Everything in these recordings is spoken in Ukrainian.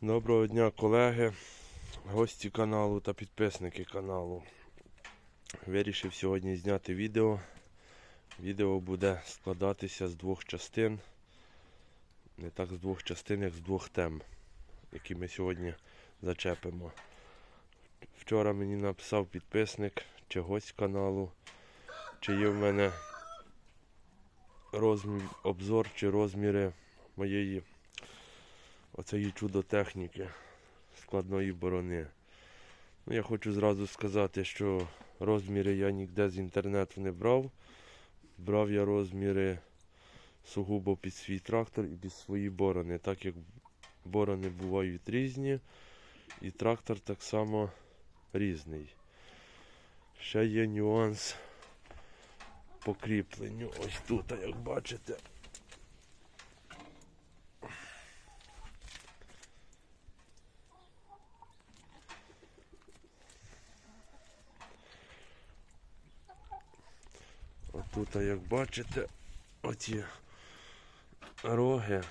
Доброго дня, колеги, гості каналу та підписники каналу. Вирішив сьогодні зняти відео. Відео буде складатися з двох частин. Не так з двох частин, як з двох тем, які ми сьогодні зачепимо. Вчора мені написав підписник чи гость каналу, чи є в мене розмір, обзор чи розміри моєї оцеї чудо-техніки складної борони. Ну, я хочу зразу сказати, що розміри я ніде з інтернету не брав. Брав я розміри сугубо під свій трактор і під свої борони, так як борони бувають різні, і трактор так само різний. Ще є нюанс по кріпленню. Ось тут, як бачите. Отут, як бачите, оці роги,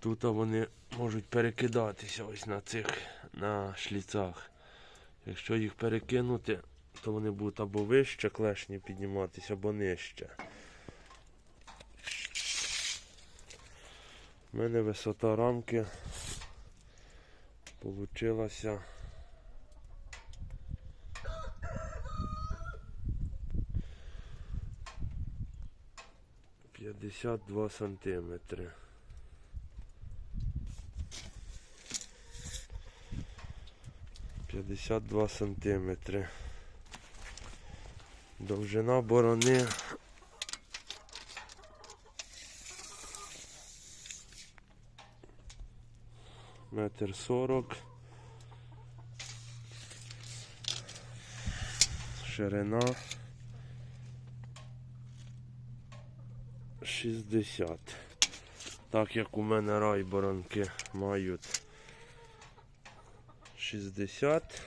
тут вони можуть перекидатися ось на цих на шліцах. Якщо їх перекинути, то вони будуть або вище клешні підніматися, або нижче. У мене висота рамки получилася П'ятдесят два сантиметри. П'ятдесят два сантиметри. Довжина борони. Метр сорок. Ширина. 60. Так як у мене райборонки мають 60,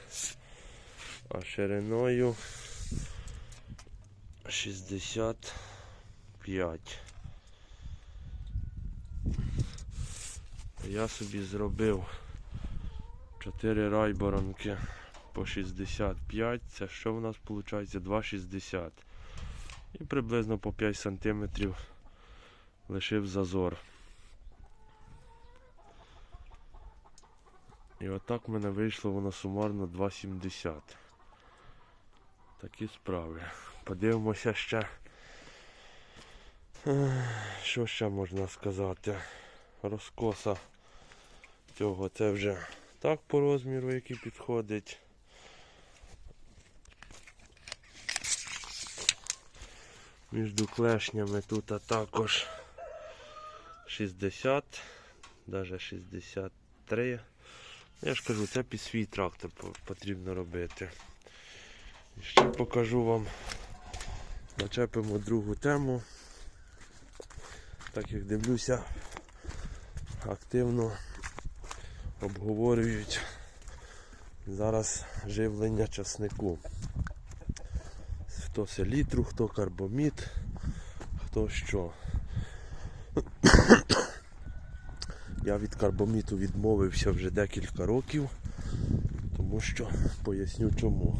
а шириною 65. Я собі зробив 4 райборонки по 65. Це що в нас виходить? 2,60. І приблизно по 5 сантиметрів лишив зазор. І отак в мене вийшло воно сумарно 2,70. Такі справи. Подивимося ще. Що ще можна сказати? Розкоса цього це вже так по розміру, який підходить. Між клешнями тут а також 60, навіть 63. Я ж кажу, це під свій трактор потрібно робити. І ще покажу вам, начепимо другу тему. Так як дивлюся, активно обговорюють зараз живлення часнику. Хто селітру, хто карбомід, хто що. Я від карбоміту відмовився вже декілька років, тому що поясню чому.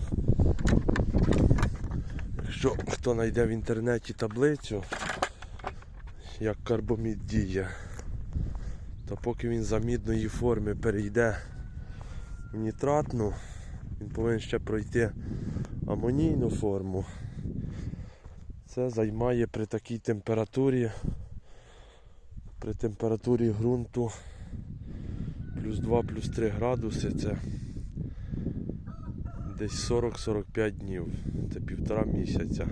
Якщо хто знайде в інтернеті таблицю, як карбомід діє, то поки він з амідної форми перейде в нітратну, він повинен ще пройти амонійну форму. Це займає при такій температурі, при температурі ґрунту плюс 2, плюс 3 градуси, це десь 40-45 днів. Це півтора місяця.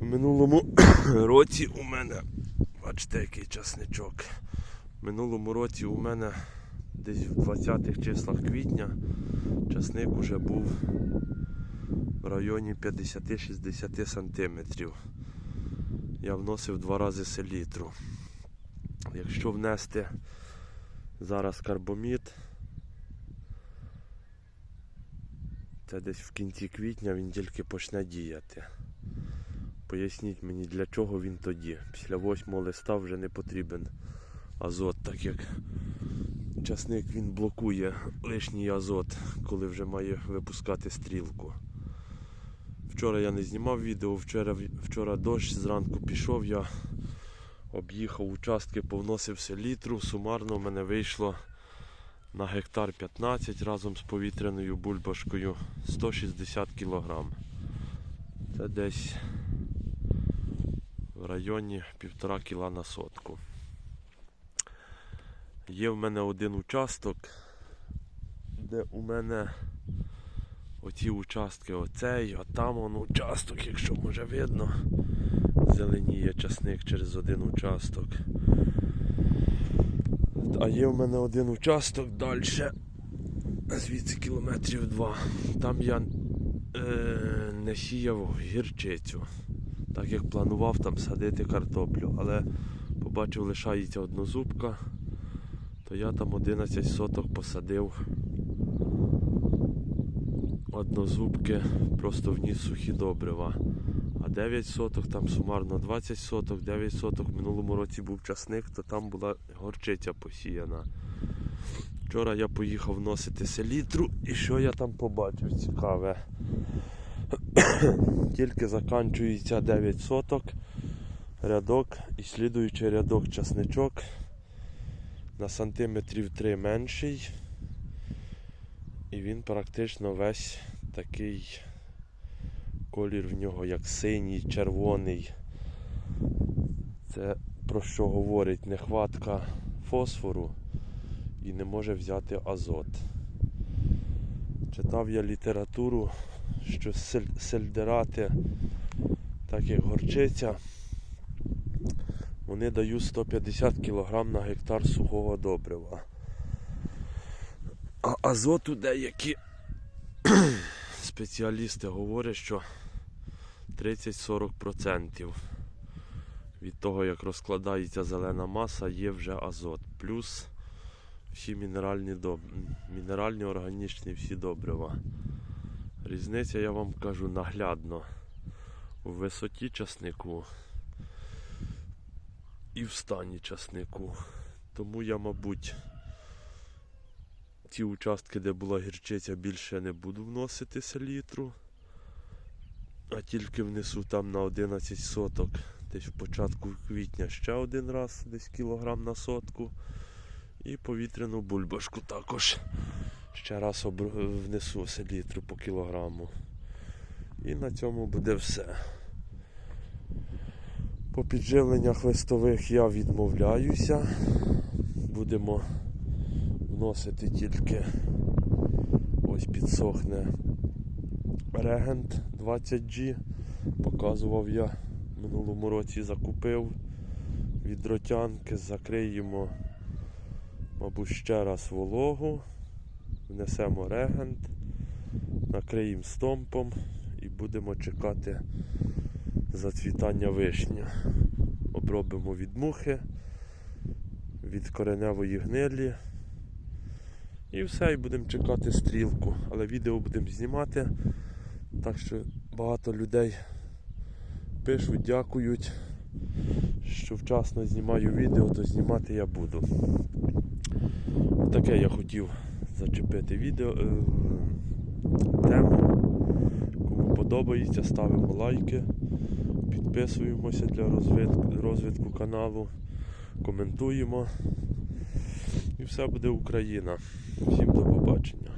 В минулому році у мене, бачите, який часничок. В минулому році у мене десь в 20-х числах квітня часник уже був в районі 50-60 сантиметрів. Я вносив два рази селітру. Якщо внести зараз карбомід, це десь в кінці квітня він тільки почне діяти. Поясніть мені, для чого він тоді. Після 8 листа вже не потрібен азот, так як часник він блокує лишній азот, коли вже має випускати стрілку. Вчора я не знімав відео, вчора, вчора дощ зранку пішов, я об'їхав участки, повносив селітру. Сумарно в мене вийшло на гектар 15 разом з повітряною бульбашкою 160 кг. Це десь в районі півтора кіла на сотку. Є в мене один участок, де у мене оті участки оцей, а там он участок, якщо може видно, зеленіє часник через один участок. А є в мене один участок далі, звідси кілометрів два. Там я е, не сіяв гірчицю, так як планував там садити картоплю, але побачив, лишається однозубка, то я там 11 соток посадив однозубки, просто вніс сухі добрива. А 9 соток, там сумарно 20 соток, 9 соток в минулому році був часник, то там була горчиця посіяна. Вчора я поїхав вносити селітру і що я там побачив цікаве. Тільки заканчується 9 соток, рядок і слідуючий рядок часничок на сантиметрів 3 менший. І він практично весь такий колір в нього як синій, червоний. Це про що говорить нехватка фосфору і не може взяти азот. Читав я літературу, що сельдерати, так як горчиця, вони дають 150 кг на гектар сухого добрива. А азоту деякі спеціалісти говорять, що 30-40% від того, як розкладається зелена маса, є вже азот. Плюс всі мінеральні, доб... мінеральні органічні всі добрива. Різниця, я вам кажу, наглядно у висоті часнику і в стані часнику. Тому я, мабуть, ті участки, де була гірчиця, більше не буду вносити селітру. А тільки внесу там на 11 соток, десь в початку квітня ще один раз, десь кілограм на сотку. І повітряну бульбашку також ще раз внесу селітру по кілограму. І на цьому буде все. По підживленнях листових я відмовляюся. Будемо вносити тільки ось підсохне регент 20G. Показував я минулому році закупив від дротянки, закриємо, мабуть, ще раз вологу, внесемо регент, накриємо стомпом і будемо чекати зацвітання вишня. Обробимо від мухи, від кореневої гнилі. І все, і будемо чекати стрілку. Але відео будемо знімати. Так що багато людей пишуть, дякують, що вчасно знімаю відео, то знімати я буду. Таке я хотів зачепити відео е, тему. Кому подобається, ставимо лайки, підписуємося для розвитку, розвитку каналу, коментуємо. І все буде Україна. Всім до побачення.